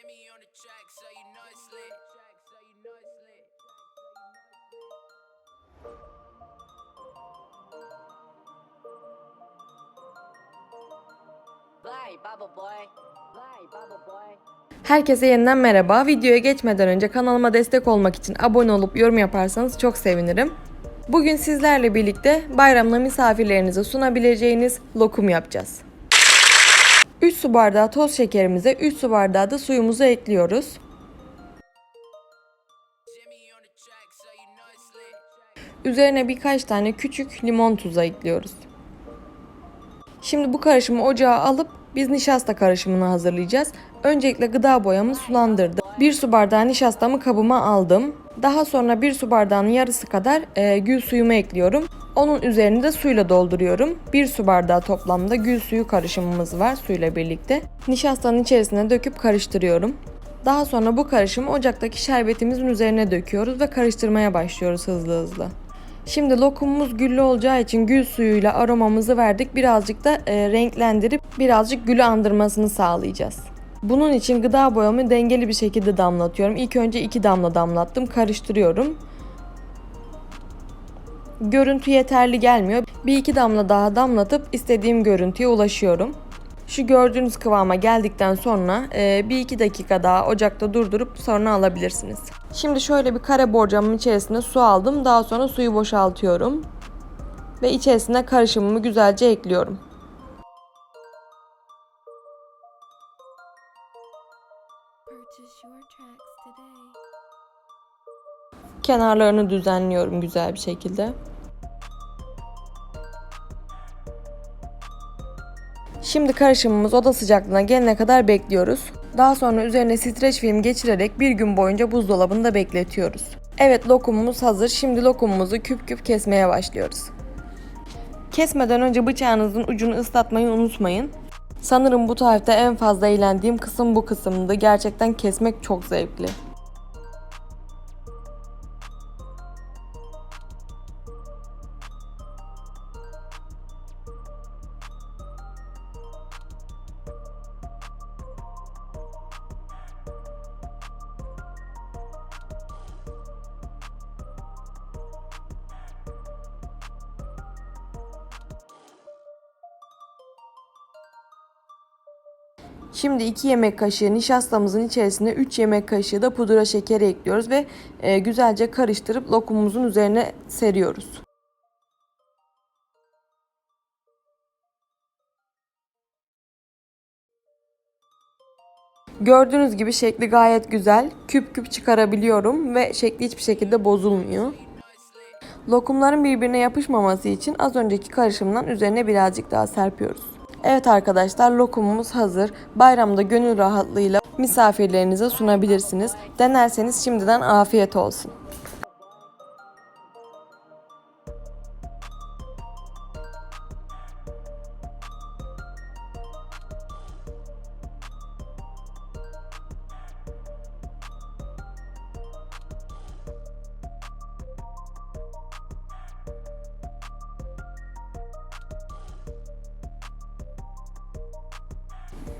Jimmy on the track, so you know it's lit. So you know it's lit. Fly, bubble boy. Fly, bubble boy. Herkese yeniden merhaba. Videoya geçmeden önce kanalıma destek olmak için abone olup yorum yaparsanız çok sevinirim. Bugün sizlerle birlikte bayramda misafirlerinize sunabileceğiniz lokum yapacağız. 3 su bardağı toz şekerimize 3 su bardağı da suyumuzu ekliyoruz. Üzerine birkaç tane küçük limon tuzu ekliyoruz. Şimdi bu karışımı ocağa alıp biz nişasta karışımını hazırlayacağız. Öncelikle gıda boyamı sulandırdım. 1 su bardağı nişastamı kabıma aldım. Daha sonra 1 su bardağının yarısı kadar e, gül suyumu ekliyorum. Onun üzerini de suyla dolduruyorum. 1 su bardağı toplamda gül suyu karışımımız var suyla birlikte. Nişastanın içerisine döküp karıştırıyorum. Daha sonra bu karışımı ocaktaki şerbetimizin üzerine döküyoruz ve karıştırmaya başlıyoruz hızlı hızlı. Şimdi lokumumuz güllü olacağı için gül suyuyla aromamızı verdik. Birazcık da e, renklendirip birazcık gülü andırmasını sağlayacağız. Bunun için gıda boyamı dengeli bir şekilde damlatıyorum. İlk önce iki damla damlattım. Karıştırıyorum. Görüntü yeterli gelmiyor. Bir iki damla daha damlatıp istediğim görüntüye ulaşıyorum. Şu gördüğünüz kıvama geldikten sonra e, bir iki dakika daha ocakta durdurup sonra alabilirsiniz. Şimdi şöyle bir kare borcamın içerisine su aldım. Daha sonra suyu boşaltıyorum. Ve içerisine karışımımı güzelce ekliyorum. Purchase your tracks today. Kenarlarını düzenliyorum güzel bir şekilde. Şimdi karışımımız oda sıcaklığına gelene kadar bekliyoruz. Daha sonra üzerine streç film geçirerek bir gün boyunca buzdolabında bekletiyoruz. Evet lokumumuz hazır. Şimdi lokumumuzu küp küp kesmeye başlıyoruz. Kesmeden önce bıçağınızın ucunu ıslatmayı unutmayın. Sanırım bu tarifte en fazla eğlendiğim kısım bu kısımdı. Gerçekten kesmek çok zevkli. Şimdi 2 yemek kaşığı nişastamızın içerisine 3 yemek kaşığı da pudra şekeri ekliyoruz ve e, güzelce karıştırıp lokumumuzun üzerine seriyoruz. Gördüğünüz gibi şekli gayet güzel. Küp küp çıkarabiliyorum ve şekli hiçbir şekilde bozulmuyor. Lokumların birbirine yapışmaması için az önceki karışımdan üzerine birazcık daha serpiyoruz. Evet arkadaşlar lokumumuz hazır. Bayramda gönül rahatlığıyla misafirlerinize sunabilirsiniz. Denerseniz şimdiden afiyet olsun.